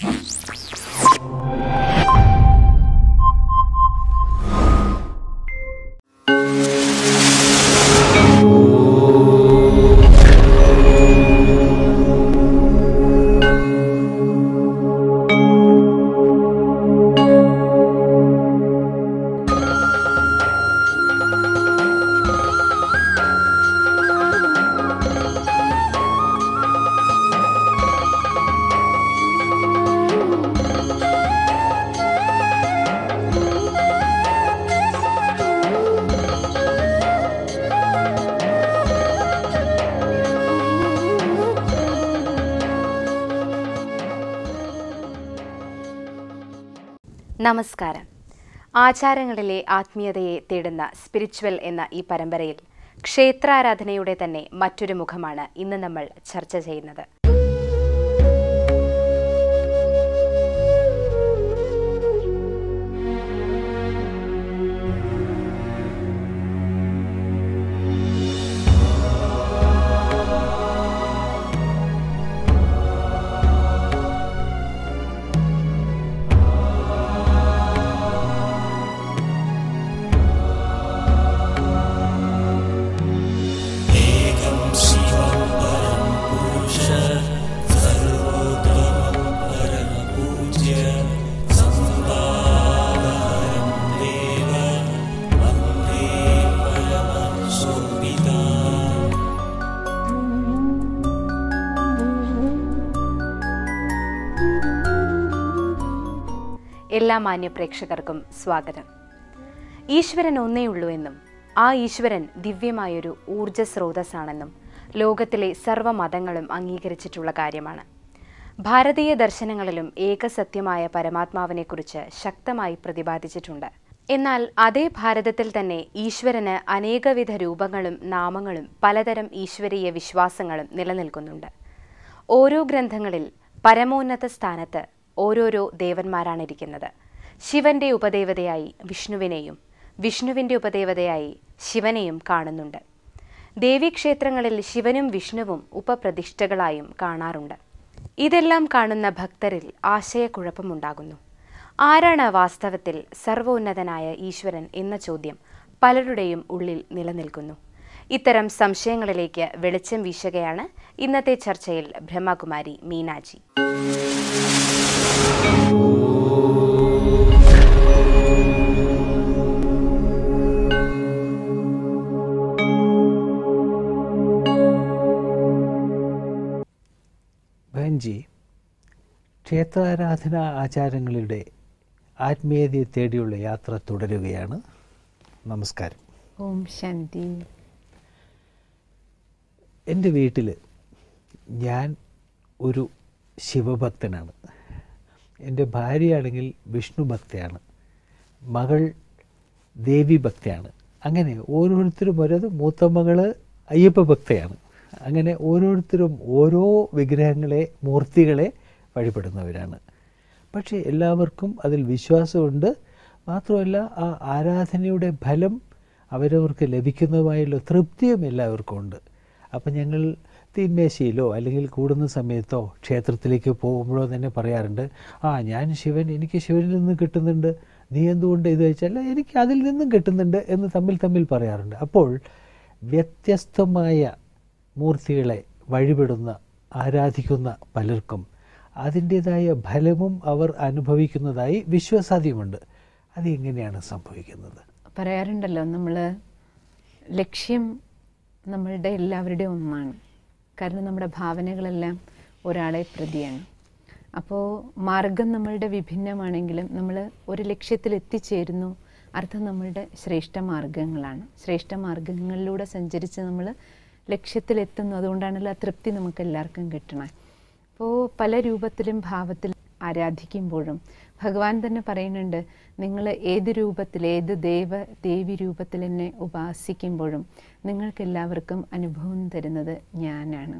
Thanks. നമസ്കാരം. ആചാരങ്ങളിലെ ആത്മീയതയെ തേടുന്ന spiritual എന്ന ഈ പരമ്പരയിൽ ക്ഷേത്രാരാധനയുടെ തന്നെ മറ്റൊരു മുഖമാണ് ഇന്ന് നമ്മൾ ചർച്ച ചെയ്യുന്നത്. എല്ലാ മാന്യ പ്രേക്ഷകർക്കും സ്വാഗതം. ഈശ്വരൻ ഒന്നേ ഉള്ളൂ എന്നും ആ ഈശ്വരൻ ദിവ്യമായൊരു ഊർജ സ്രോതസ്സാണെന്നും ലോകത്തിലെ സർവ മതങ്ങളും അംഗീകരിച്ചിട്ടുള്ള കാര്യമാണ്. ഭാരതീയ ദർശനങ്ങളിലും ഏകസത്യമായ പരമാത്മാവിനെക്കുറിച്ച് ശക്തമായി പ്രതിപാദിച്ചിട്ടുണ്ട്. എന്നാൽ അതേ ഭാരതത്തിൽ തന്നെ ഈശ്വരന് അനേകവിധ രൂപങ്ങളും നാമങ്ങളും പലതരം ഈശ്വരീയ വിശ്വാസങ്ങളും നിലനിൽക്കുന്നുണ്ട്. ഓരോ ഗ്രന്ഥങ്ങളിൽ പരമോന്നത സ്ഥാനത്ത് ഓരോരോ ദേവന്മാരാണ് ഇരിക്കുന്നത്. ശിവന്റെ ഉപദേവതയായി വിഷ്ണുവിനെയും വിഷ്ണുവിന്റെ ഉപദേവതയായി ശിവനെയും കാണുന്നുണ്ട്. ദേവീക്ഷേത്രങ്ങളിൽ ശിവനും വിഷ്ണുവും ഉപപ്രതിഷ്ഠകളായും കാണാറുണ്ട്. ഇതെല്ലാം കാണുന്ന ഭക്തരിൽ ആശയക്കുഴപ്പമുണ്ടാകുന്നു. ആരാണ് വാസ്തവത്തിൽ സർവോന്നതനായ ഈശ്വരൻ എന്ന ചോദ്യം പലരുടെയും ഉള്ളിൽ നിലനിൽക്കുന്നു. ഇത്തരം സംശയങ്ങളിലേക്ക് വെളിച്ചം വീശുകയാണ് ഇന്നത്തെ ചർച്ചയിൽ ബ്രഹ്മകുമാരി മീനാജി. ബഹൻജി ക്ഷേത്രാരാധന ആചാരങ്ങളുടെ ആത്മീയതയെ തേടിയുള്ള യാത്ര തുടരുകയാണ്. നമസ്കാരം. ഓം ശാന്തി. എന്റെ വീട്ടിൽ ഞാൻ ഒരു ശിവഭക്തനാണ്. എന്റെ ഭാര്യയാണെങ്കിൽ വിഷ്ണു ഭക്തയാണ്. മകൾ ദേവി ഭക്തയാണ്. അങ്ങനെ ഓരോരുത്തരും ഓരോ മൂത്ത മകൾ അയ്യപ്പ ഭക്തയാണ്. അങ്ങനെ ഓരോരുത്തരും ഓരോ വിഗ്രഹങ്ങളെ മൂർത്തികളെ വഴിപെടുന്നവരാണ്. പക്ഷേ എല്ലാവർക്കും അതിൽ വിശ്വാസമുണ്ട്. മാത്രമല്ല ആ ആരാധനയുടെ ഫലം അവരവർക്ക് ലഭിക്കുന്നതുമായുള്ള തൃപ്തിയും എല്ലാവർക്കും ഉണ്ട്. അപ്പം ഞങ്ങൾ തീന്മേശയിലോ അല്ലെങ്കിൽ കൂടുന്ന സമയത്തോ ക്ഷേത്രത്തിലേക്ക് പോകുമ്പോഴോ തന്നെ പറയാറുണ്ട് ആ ഞാൻ ശിവൻ എനിക്ക് ശിവനിൽ നിന്ന് കിട്ടുന്നുണ്ട്. നീ എന്തുകൊണ്ട് ഇത് വെച്ചാൽ എനിക്ക് അതിൽ നിന്നും കിട്ടുന്നുണ്ട് എന്ന് തമ്മിൽ തമ്മിൽ പറയാറുണ്ട്. അപ്പോൾ വ്യത്യസ്തമായ മൂർത്തികളെ വഴിപെടുന്ന ആരാധിക്കുന്ന പലർക്കും അതിന്റേതായ ഫലവും അവർ അനുഭവിക്കുന്നതായി വിശ്വാസാധ്യമുണ്ട് അതെങ്ങനെയാണ് സംഭവിക്കുന്നത്? പറയാറുണ്ടല്ലോ നമ്മൾ ലക്ഷ്യം നമ്മളുടെ എല്ലാവരുടെയും ഒന്നാണ്. കാരണം നമ്മുടെ ഭാവനകളെല്ലാം ഒരാളെ പ്രതിയാണ്. അപ്പോൾ മാർഗം നമ്മളുടെ വിഭിന്നമാണെങ്കിലും നമ്മൾ ഒരു ലക്ഷ്യത്തിൽ എത്തിച്ചേരുന്നു. അർത്ഥം നമ്മളുടെ ശ്രേഷ്ഠ മാർഗങ്ങളാണ്. ശ്രേഷ്ഠ മാർഗങ്ങളിലൂടെ സഞ്ചരിച്ച് നമ്മൾ ലക്ഷ്യത്തിലെത്തുന്നു. അതുകൊണ്ടാണല്ലോ ആ തൃപ്തി നമുക്ക് എല്ലാവർക്കും കിട്ടണേ. അപ്പോൾ പല രൂപത്തിലും ഭാവത്തിലും ആരാധിക്കുമ്പോഴും ഭഗവാൻ തന്നെ പറയുന്നുണ്ട് നിങ്ങൾ ഏത് രൂപത്തിൽ ഏത് ദേവ ദേവി രൂപത്തിൽ എന്നെ ഉപാസിക്കുമ്പോഴും നിങ്ങൾക്കെല്ലാവർക്കും അനുഭവം തരുന്നത് ഞാനാണ്.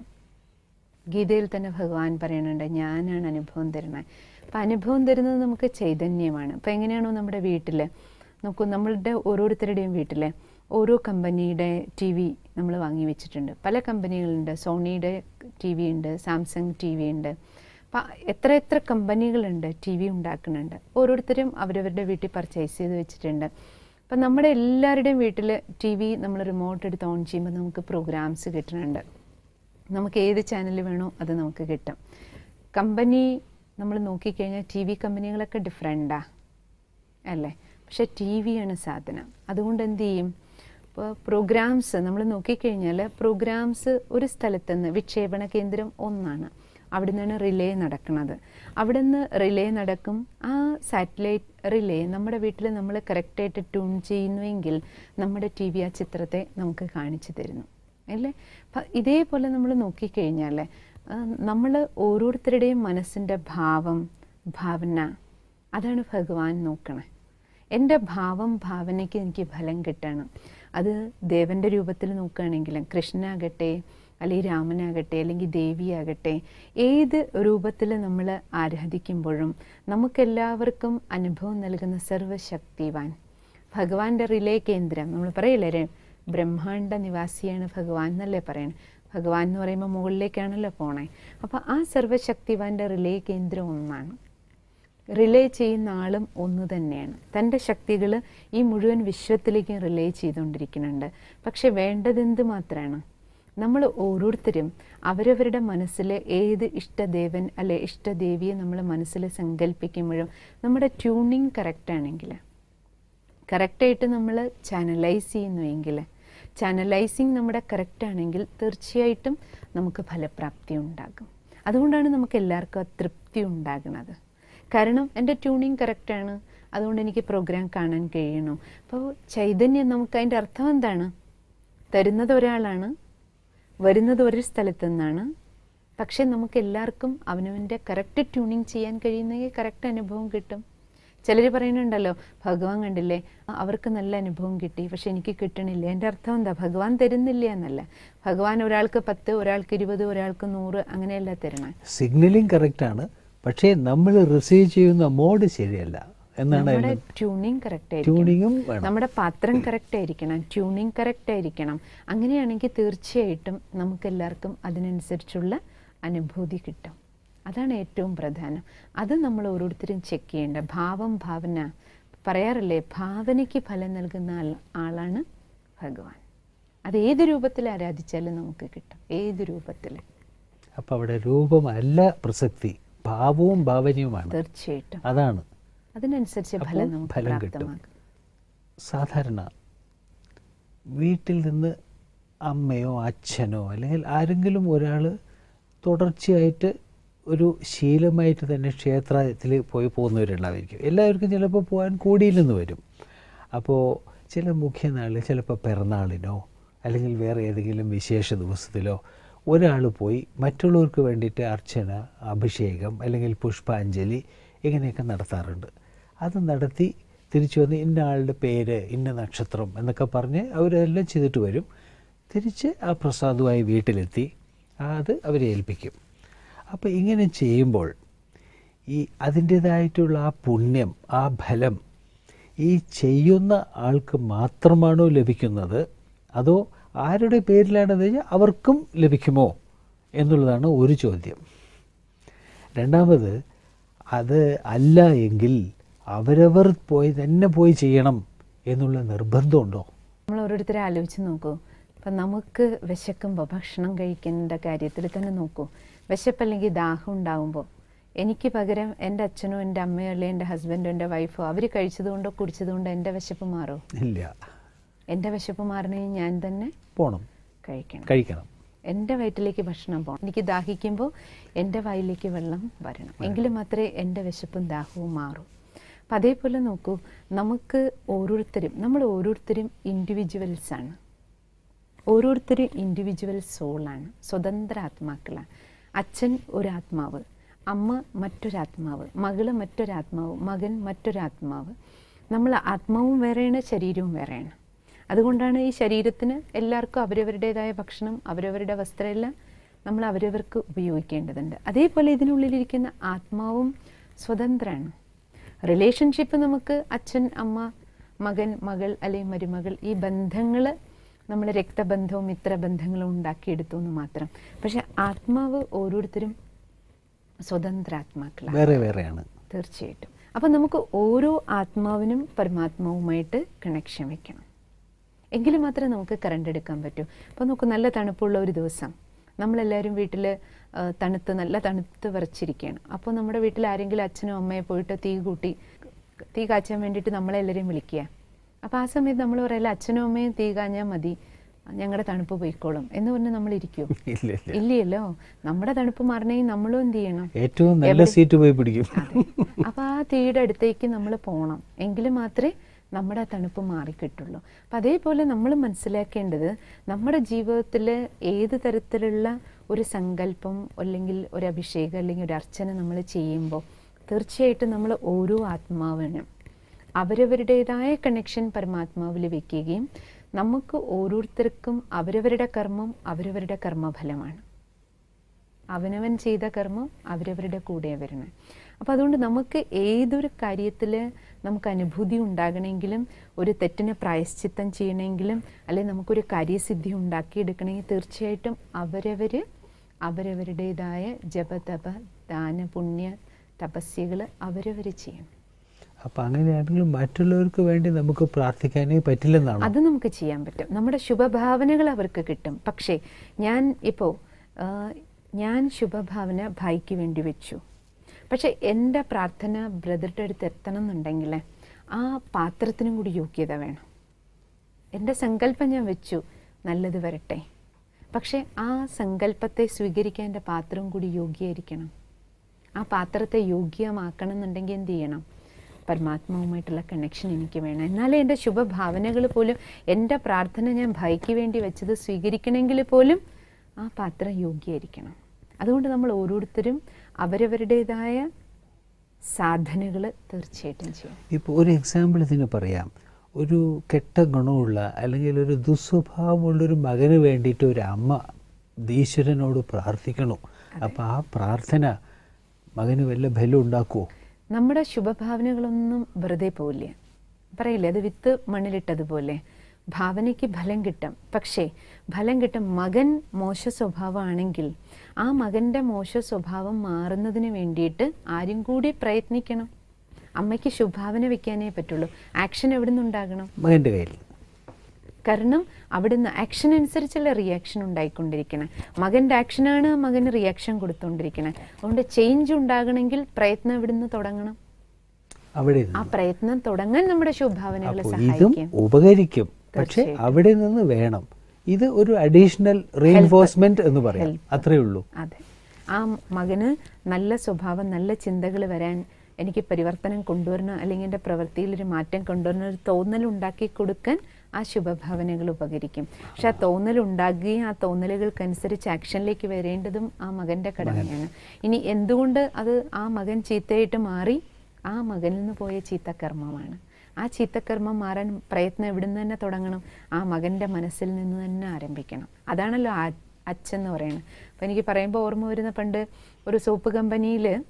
ഗീതയിൽ തന്നെ ഭഗവാൻ പറയുന്നുണ്ട് ഞാനാണ് അനുഭവം തരുന്നത് അപ്പം അനുഭവം തരുന്നത് നമുക്ക് ചൈതന്യമാണ്. അപ്പം എങ്ങനെയാണോ നമ്മുടെ വീട്ടിൽ നോക്കൂ നമ്മളുടെ ഓരോരുത്തരുടെയും വീട്ടിൽ ഓരോ കമ്പനിയുടെ ടി വി നമ്മൾ വാങ്ങി വെച്ചിട്ടുണ്ട്. പല കമ്പനികളുണ്ട്. സോണിയുടെ ടി വി ഉണ്ട് സാംസങ് ടി വി ഉണ്ട്. എത്ര എത്ര കമ്പനികളുണ്ട് ടി വി ഉണ്ടാക്കുന്നുണ്ട്. ഓരോരുത്തരും അവരവരുടെ വീട്ടിൽ പർച്ചേസ് ചെയ്ത് വെച്ചിട്ടുണ്ട്. അപ്പം നമ്മുടെ എല്ലാവരുടെയും വീട്ടിൽ ടി വി നമ്മൾ റിമോട്ട് എടുത്ത് ഓൺ ചെയ്യുമ്പോൾ നമുക്ക് പ്രോഗ്രാംസ് കിട്ടുന്നുണ്ട്. നമുക്ക് ഏത് ചാനൽ വേണോ അത് നമുക്ക് കിട്ടും. കമ്പനി നമ്മൾ നോക്കിക്കഴിഞ്ഞാൽ ടി വി കമ്പനികളൊക്കെ ഡിഫറെന്റാ അല്ലേ? പക്ഷേ ടി വിയാണ് സാധനം. അതുകൊണ്ട് എന്ത് ചെയ്യും? ഇപ്പോൾ പ്രോഗ്രാംസ് നമ്മൾ നോക്കിക്കഴിഞ്ഞാൽ പ്രോഗ്രാംസ് ഒരു സ്ഥലത്ത് നിന്ന് വിക്ഷേപണ കേന്ദ്രം ഒന്നാണ്. അവിടെ നിന്നാണ് റിലേ നടക്കുന്നത് അവിടെ നിന്ന് റിലേ നടക്കും. ആ സാറ്റലൈറ്റ് റിലേ നമ്മുടെ വീട്ടിൽ നമ്മൾ കറക്റ്റായിട്ട് ട്യൂൺ ചെയ്യുന്നുവെങ്കിൽ നമ്മുടെ ടി വി ആ ചിത്രത്തെ നമുക്ക് കാണിച്ചു തരുന്നു. അല്ലേ? ഇതേപോലെ നമ്മൾ നോക്കിക്കഴിഞ്ഞാൽ നമ്മൾ ഓരോരുത്തരുടെയും മനസ്സിന്റെ ഭാവം ഭാവന അതാണ് ഭഗവാൻ നോക്കണേ. എന്റെ ഭാവം ഭാവനയ്ക്ക് എനിക്ക് ഫലം കിട്ടണം. അത് ദേവന്റെ രൂപത്തിൽ നോക്കുകയാണെങ്കിലും കൃഷ്ണനാകട്ടെ അല്ലെങ്കിൽ രാമനാകട്ടെ അല്ലെങ്കിൽ ദേവിയാകട്ടെ ഏത് രൂപത്തിൽ നമ്മൾ ആരാധിക്കുമ്പോഴും നമുക്കെല്ലാവർക്കും അനുഭവം നൽകുന്ന സർവശക്തിവാൻ ഭഗവാന്റെ റിലേ കേന്ദ്രം നമ്മൾ പറയില്ലേ ബ്രഹ്മാണ്ട നിവാസിയാണ് ഭഗവാൻ എന്നല്ലേ പറയണേ? ഭഗവാൻ എന്ന് പറയുമ്പോൾ മുകളിലേക്കാണല്ലോ പോണേ. അപ്പോൾ ആ സർവശക്തിവാന്റെ റിലേ കേന്ദ്രം ഒന്നാണ്. റിലേ ചെയ്യുന്ന ആളും ഒന്ന് തന്നെയാണ്. തന്റെ ശക്തികൾ ഈ മുഴുവൻ വിശ്വത്തിലേക്ക് റിലേ ചെയ്തുകൊണ്ടിരിക്കുന്നുണ്ട്. പക്ഷെ വേണ്ടതെന്ത് മാത്രമാണ് നമ്മൾ ഓരോരുത്തരും അവരവരുടെ മനസ്സിൽ ഏത് ഇഷ്ടദേവൻ അല്ലെ ഇഷ്ടദേവിയെ നമ്മൾ മനസ്സിൽ സങ്കല്പിക്കുമ്പോഴും നമ്മുടെ ട്യൂണിങ് കറക്റ്റാണെങ്കിൽ കറക്റ്റായിട്ട് നമ്മൾ ചാനലൈസ് ചെയ്യുന്നുവെങ്കിൽ ചാനലൈസിങ് നമ്മുടെ കറക്റ്റാണെങ്കിൽ തീർച്ചയായിട്ടും നമുക്ക് ഫലപ്രാപ്തി ഉണ്ടാകും. അതുകൊണ്ടാണ് നമുക്ക് എല്ലാവർക്കും തൃപ്തി ഉണ്ടാകുന്നത്. കാരണം എന്റെ ട്യൂണിങ് കറക്റ്റാണ് അതുകൊണ്ട് എനിക്ക് പ്രോഗ്രാം കാണാൻ കഴിയണം. അപ്പോൾ ചൈതന്യം നമുക്ക് അതിന്റെ അർത്ഥം എന്താണ്? തരുന്നത് ഒരാളാണ് വരുന്നത് ഒരു സ്ഥലത്തു നിന്നാണ്. പക്ഷേ നമുക്ക് എല്ലാവർക്കും അവനവന്റെ കറക്റ്റ് ട്യൂണിങ് ചെയ്യാൻ കഴിയുന്നെങ്കിൽ കറക്റ്റ് അനുഭവം കിട്ടും. ചിലർ പറയുന്നുണ്ടല്ലോ ഭഗവാൻ കണ്ടില്ലേ? അവർക്ക് നല്ല അനുഭവം കിട്ടി. പക്ഷെ എനിക്ക് കിട്ടണില്ല. എന്റെ അർത്ഥം എന്താ? ഭഗവാൻ തരുന്നില്ല എന്നല്ല. ഭഗവാൻ ഒരാൾക്ക് പത്ത് ഒരാൾക്ക് ഇരുപത് ഒരാൾക്ക് നൂറ് അങ്ങനെയല്ല തരണം സിഗ്നലിംഗ് കറക്റ്റാണ് പക്ഷേ നമ്മൾ റിസീവ് ചെയ്യുന്ന മോഡ് ശരിയല്ല എന്നാണ് ട്യൂണിങ് കറക്റ്റ് ട്യൂണിങ്ങും നമ്മുടെ പാത്രം കറക്റ്റ് ആയിരിക്കണം. ട്യൂണിങ് കറക്റ്റ് ആയിരിക്കണം. അങ്ങനെയാണെങ്കിൽ തീർച്ചയായിട്ടും നമുക്ക് എല്ലാവർക്കും അതിനനുസരിച്ചുള്ള അനുഭൂതി കിട്ടും. അതാണ് ഏറ്റവും പ്രധാനം. അത് നമ്മൾ ഓരോരുത്തരും ചെക്ക് ചെയ്യേണ്ട. ഭാവം ഭാവന. പറയാറില്ലേ? ഭാവനയ്ക്ക് ഫലം നൽകുന്ന ആളാണ് ഭഗവാൻ. അത് ഏത് രൂപത്തിൽ ആരാധിച്ചാലും നമുക്ക് കിട്ടും. ഏത് രൂപത്തിൽ? അപ്പോൾ അവിടെ രൂപമല്ല പ്രസക്തി. ഭാവവും ഭാവനയുമാണ്. തീർച്ചയായിട്ടും. അതാണ്. അതിനനുസരിച്ച് ഫലം ഫലം കിട്ടും. സാധാരണ വീട്ടിൽ നിന്ന് അമ്മയോ അച്ഛനോ അല്ലെങ്കിൽ ആരെങ്കിലും ഒരാൾ തുടർച്ചയായിട്ട് ഒരു ശീലമായിട്ട് തന്നെ ക്ഷേത്രത്തിൽ പോയി പോകുന്നവരുണ്ടായിരിക്കും എല്ലാവർക്കും ചിലപ്പോൾ പോകാൻ കൂടിയില്ലെന്ന് വരും. അപ്പോൾ ചില മുഖ്യനാൾ ചിലപ്പോൾ പിറന്നാളിനോ അല്ലെങ്കിൽ വേറെ ഏതെങ്കിലും വിശേഷ ദിവസത്തിലോ ഒരാൾ പോയി മറ്റുള്ളവർക്ക് വേണ്ടിയിട്ട് അർച്ചന അഭിഷേകം അല്ലെങ്കിൽ പുഷ്പാഞ്ജലി ഇങ്ങനെയൊക്കെ നടത്താറുണ്ട്. അത് നടത്തി തിരിച്ചു വന്ന് ഇന്ന ആളുടെ പേര് ഇന്ന നക്ഷത്രം എന്നൊക്കെ പറഞ്ഞ് അവരെല്ലാം ചെയ്തിട്ട് വരും. തിരിച്ച് ആ പ്രസാദവുമായി വീട്ടിലെത്തി അത് അവരെ ഏൽപ്പിക്കും. അപ്പോൾ ഇങ്ങനെ ചെയ്യുമ്പോൾ ഈ അതിന്റേതായിട്ടുള്ള ആ പുണ്യം ആ ഫലം ഈ ചെയ്യുന്ന ആൾക്ക് മാത്രമാണോ ലഭിക്കുന്നത്? അതോ ആരുടെ പേരിലാണെന്ന് കഴിഞ്ഞാൽ അവർക്കും ലഭിക്കുമോ എന്നുള്ളതാണ് ഒരു ചോദ്യം. രണ്ടാമത് അത് അല്ല എങ്കിൽ അവരവർ പോയി തന്നെ പോയി ചെയ്യണം എന്നുള്ള നിർബന്ധമുണ്ടോ? നമ്മൾ ഓരോരുത്തരെ ആലോചിച്ച് നോക്കൂ. അപ്പം നമുക്ക് വിശക്കുമ്പോൾ ഭക്ഷണം കഴിക്കേണ്ട കാര്യത്തിൽ തന്നെ നോക്കൂ. വിശപ്പല്ലെങ്കിൽ ദാഹം ഉണ്ടാകുമ്പോൾ എനിക്ക് പകരം എന്റെ അച്ഛനോ എന്റെ അമ്മയോ അല്ലെങ്കിൽ എന്റെ ഹസ്ബൻഡോ എന്റെ വൈഫോ അവർ കഴിച്ചതുകൊണ്ടോ കുടിച്ചതുകൊണ്ടോ എന്റെ വിശപ്പ് മാറും? ഇല്ല. എന്റെ വിശപ്പ് മാറണമെങ്കിൽ ഞാൻ തന്നെ പോണം. കഴിക്കണം. കഴിക്കണം. എന്റെ വയറ്റിലേക്ക് ഭക്ഷണം പോകണം. എനിക്ക് ദാഹിക്കുമ്പോൾ എന്റെ വായിലേക്ക് വെള്ളം വരണം. എങ്കിൽ മാത്രമേ എന്റെ വിശപ്പും ദാഹവും മാറൂ. അപ്പം അതേപോലെ നോക്കൂ നമുക്ക് ഓരോരുത്തരും നമ്മൾ ഓരോരുത്തരും ഇൻഡിവിജ്വൽസ് ആണ്. ഓരോരുത്തരും ഇൻഡിവിജ്വൽ സോളാണ് സ്വതന്ത്ര ആത്മാക്കളാണ്. അച്ഛൻ ഒരാത്മാവ് അമ്മ മറ്റൊരാത്മാവ് മകൾ മറ്റൊരാത്മാവ് മകൻ മറ്റൊരാത്മാവ്. നമ്മൾ ആത്മാവും വേറെയാണ് ശരീരവും വേറെയാണ്. അതുകൊണ്ടാണ് ഈ ശരീരത്തിന് എല്ലാവർക്കും അവരവരുടേതായ ഭക്ഷണം അവരവരുടെ വസ്ത്രമെല്ലാം നമ്മൾ അവരവർക്ക് ഉപയോഗിക്കേണ്ടതുണ്ട്. അതേപോലെ ഇതിനുള്ളിലിരിക്കുന്ന ആത്മാവും സ്വതന്ത്രമാണ് റിലേഷൻഷിപ്പ് നമുക്ക് അച്ഛൻ അമ്മ മകൻ മകൾ അല്ലെങ്കിൽ മരുമകൾ ഈ ബന്ധങ്ങൾ നമ്മൾ രക്തബന്ധവും ഇത്ര ബന്ധങ്ങളും ഉണ്ടാക്കിയെടുത്തു എന്ന് മാത്രം. പക്ഷെ ആത്മാവ് ഓരോരുത്തരും സ്വതന്ത്രാത്മാക്കളാണ്. വേറെ വേറെയാണ്. തീർച്ചയായിട്ടും. അപ്പം നമുക്ക് ഓരോ ആത്മാവിനും പരമാത്മാവുമായിട്ട് കണക്ഷൻ വെക്കണം. എങ്കിലും മാത്രമേ നമുക്ക് കറണ്ട് എടുക്കാൻ പറ്റൂ. അപ്പോൾ നമുക്ക് നല്ല തണുപ്പുള്ള ഒരു ദിവസം. നമ്മളെല്ലാവരും വീട്ടിൽ തണുത്ത് നല്ല തണുത്ത് വിറച്ചിരിക്കുകയാണ്. അപ്പോൾ നമ്മുടെ വീട്ടിൽ ആരെങ്കിലും അച്ഛനോ അമ്മയോ പോയിട്ട് തീ കൂട്ടി തീ കാച്ചാൻ വേണ്ടിയിട്ട് നമ്മളെല്ലാവരെയും വിളിക്കുക. അപ്പോൾ ആ സമയത്ത് നമ്മൾ പറയല്ല അച്ഛനും അമ്മയും തീ കാഞ്ഞാൽ മതി. ഞങ്ങളുടെ തണുപ്പ് പോയിക്കോളും. എന്ന് പറഞ്ഞ് നമ്മൾ ഇരിക്കും ഇല്ല ഇല്ല. ഇല്ലല്ലോ നമ്മുടെ തണുപ്പ് മാറണമെങ്കിൽ നമ്മളും എന്ത് ചെയ്യണം? ഏറ്റവും നല്ല സീറ്റ് പോയി പിടിക്കും. അപ്പൊ ആ തീയുടെ അടുത്തേക്ക് നമ്മൾ പോകണം എങ്കിലും മാത്രമേ നമ്മുടെ തണുപ്പ് മാറിക്കിട്ടുള്ളൂ. അപ്പം അതേപോലെ നമ്മൾ മനസ്സിലാക്കേണ്ടത് നമ്മുടെ ജീവിതത്തിൽ ഏത് തരത്തിലുള്ള ഒരു സങ്കല്പം അല്ലെങ്കിൽ ഒരു അഭിഷേകം അല്ലെങ്കിൽ ഒരു അർച്ചന നമ്മൾ ചെയ്യുമ്പോൾ തീർച്ചയായിട്ടും നമ്മൾ ഓരോ ആത്മാവിനും അവരവരുടേതായ കണക്ഷൻ പരമാത്മാവിൽ വെക്കുകയും നമുക്ക് ഓരോരുത്തർക്കും അവരവരുടെ കർമ്മം അവരവരുടെ കർമ്മഫലമാണ്. അവനവൻ ചെയ്ത കർമ്മം അവരവരുടെ കൂടെ വരണം അപ്പം അതുകൊണ്ട് നമുക്ക് ഏതൊരു കാര്യത്തിൽ നമുക്ക് അനുഭൂതി ഉണ്ടാകണമെങ്കിലും ഒരു തെറ്റിനെ പ്രായശ്ചിത്തം ചെയ്യണമെങ്കിലും അല്ലെങ്കിൽ നമുക്കൊരു കാര്യസിദ്ധി ഉണ്ടാക്കിയെടുക്കണമെങ്കിൽ തീർച്ചയായിട്ടും അവരവർ അവരവരുടേതായ ജപതപ ദാന പുണ്യ തപസ്യകൾ അവരവർ ചെയ്യണം. അപ്പം അങ്ങനെയാണെങ്കിൽ മറ്റുള്ളവർക്ക് വേണ്ടി നമുക്ക് പ്രാർത്ഥിക്കാനേ പറ്റില്ലെന്നാണ്? അത് നമുക്ക് ചെയ്യാൻ പറ്റും. നമ്മുടെ ശുഭഭാവനകൾ അവർക്ക് കിട്ടും. പക്ഷേ ഞാൻ ഇപ്പോൾ ഞാൻ ശുഭഭാവന ഭായിക്ക് വേണ്ടി വെച്ചു. പക്ഷെ എന്റെ പ്രാർത്ഥന ബ്രദറുടെ അടുത്ത് എത്തണം എന്നുണ്ടെങ്കിൽ ആ പാത്രത്തിനും കൂടി യോഗ്യത വേണം. എന്റെ സങ്കല്പം ഞാൻ വെച്ചു നല്ലത് വരട്ടെ. പക്ഷെ ആ സങ്കല്പത്തെ സ്വീകരിക്കാൻ എന്റെ പാത്രവും കൂടി യോഗ്യമായിരിക്കണം ആ പാത്രത്തെ യോഗ്യമാക്കണം എന്നുണ്ടെങ്കിൽ എന്ത് ചെയ്യണം? പരമാത്മാവുമായിട്ടുള്ള കണക്ഷൻ എനിക്ക് വേണം. എന്നാലേ എന്റെ ശുഭഭാവനകൾ പോലും എന്റെ പ്രാർത്ഥന ഞാൻ ഭയക്ക് വേണ്ടി വെച്ചത് സ്വീകരിക്കണമെങ്കിൽ പോലും ആ പാത്രം യോഗ്യമായിരിക്കണം അതുകൊണ്ട് നമ്മൾ ഓരോരുത്തരും അവരവരുടേതായ സാധനകൾ തീർച്ചയായിട്ടും ചെയ്യും. ഇപ്പോൾ ഒരു എക്സാമ്പിൾ ഇതിന് പറയാം. ഒരു കെട്ട ഗുണമുള്ള അല്ലെങ്കിൽ ഒരു ദുസ്വഭാവമുള്ളൊരു മകന് വേണ്ടിയിട്ട് ഒരു അമ്മ ഈശ്വരനോട് പ്രാർത്ഥിക്കണോ. അപ്പോൾ ആ പ്രാർത്ഥന മകന് വല്ല ബലം ഉണ്ടാക്കുമോ നമ്മുടെ ശുഭഭാവനകളൊന്നും വെറുതെ പോവില്ല. പറയില്ലേ? അത് വിത്ത് മണ്ണിലിട്ടതുപോലെ. ഭാവനയ്ക്ക് ഫലം കിട്ടും. പക്ഷേ ഫലം കിട്ടും മകൻ മോശ സ്വഭാവമാണെങ്കിൽ ആ മകന്റെ മോശ സ്വഭാവം മാറുന്നതിന് വേണ്ടിയിട്ട് ആരും കൂടി പ്രയത്നിക്കണം. അമ്മയ്ക്ക് ശുഭാവന വെക്കാനേ പറ്റുള്ളൂ. ആക്ഷൻ എവിടെ നിന്നുണ്ടാകണം മകന്റെ കയ്യിൽ. കാരണം അവിടുന്ന് ആക്ഷൻ അനുസരിച്ചുള്ള റിയാക്ഷൻ ഉണ്ടായിക്കൊണ്ടിരിക്കണം. മകന്റെ ആക്ഷനാണ് മകന് റിയാക്ഷൻ കൊടുത്തുകൊണ്ടിരിക്കണം അതുകൊണ്ട് ചേഞ്ച് ഉണ്ടാകണമെങ്കിൽ പ്രയത്നം ഇവിടുന്ന് തുടങ്ങണം? അവിടെ ആ പ്രയത്നം തുടങ്ങാൻ നമ്മുടെ ശുഭാവനകളെ സഹായിക്കും. ഉപകരിക്കും. പക്ഷെ. അവിടെ നിന്ന് വേണം. ഇത് ഒരു അഡീഷണൽ റീഇൻഫോഴ്സ്മെന്റ് എന്ന് പറയാം. അത്രേ ഉള്ളൂ. അതെ. ആ മകന് നല്ല സ്വഭാവം നല്ല ചിന്തകൾ വരാൻ എനിക്ക് പരിവർത്തനം കൊണ്ടുവരണം അല്ലെങ്കിൽ എന്റെ പ്രവൃത്തിയിൽ ഒരു മാറ്റം കൊണ്ടുവരണം ഒരു തോന്നൽ ഉണ്ടാക്കി കൊടുക്കാൻ ആ ശുഭഭാവനകൾ ഉപകരിക്കും. പക്ഷെ ആ തോന്നൽ ഉണ്ടാകുകയും ആ തോന്നലുകൾക്കനുസരിച്ച് ആക്ഷനിലേക്ക് വരേണ്ടതും ആ മകന്റെ കടമയാണ്. ഇനി എന്തുകൊണ്ട് അത് ആ മകൻ ചീത്തയായിട്ട് മാറി? ആ മകനിൽ നിന്ന് പോയ ചീത്തക്കർമ്മമാണ് ആ ചീത്തക്കർമ്മം മാറാൻ പ്രയത്നം എവിടുന്ന് തന്നെ തുടങ്ങണം. ആ മകന്റെ മനസ്സിൽ നിന്ന് തന്നെ ആരംഭിക്കണം. അതാണല്ലോ ആ അച്ഛൻ എന്ന് പറയുന്നത് അപ്പോൾ എനിക്ക് പറയുമ്പോൾ ഓർമ്മ വരുന്ന പണ്ട് ഒരു സോപ്പ് കമ്പനിയിൽ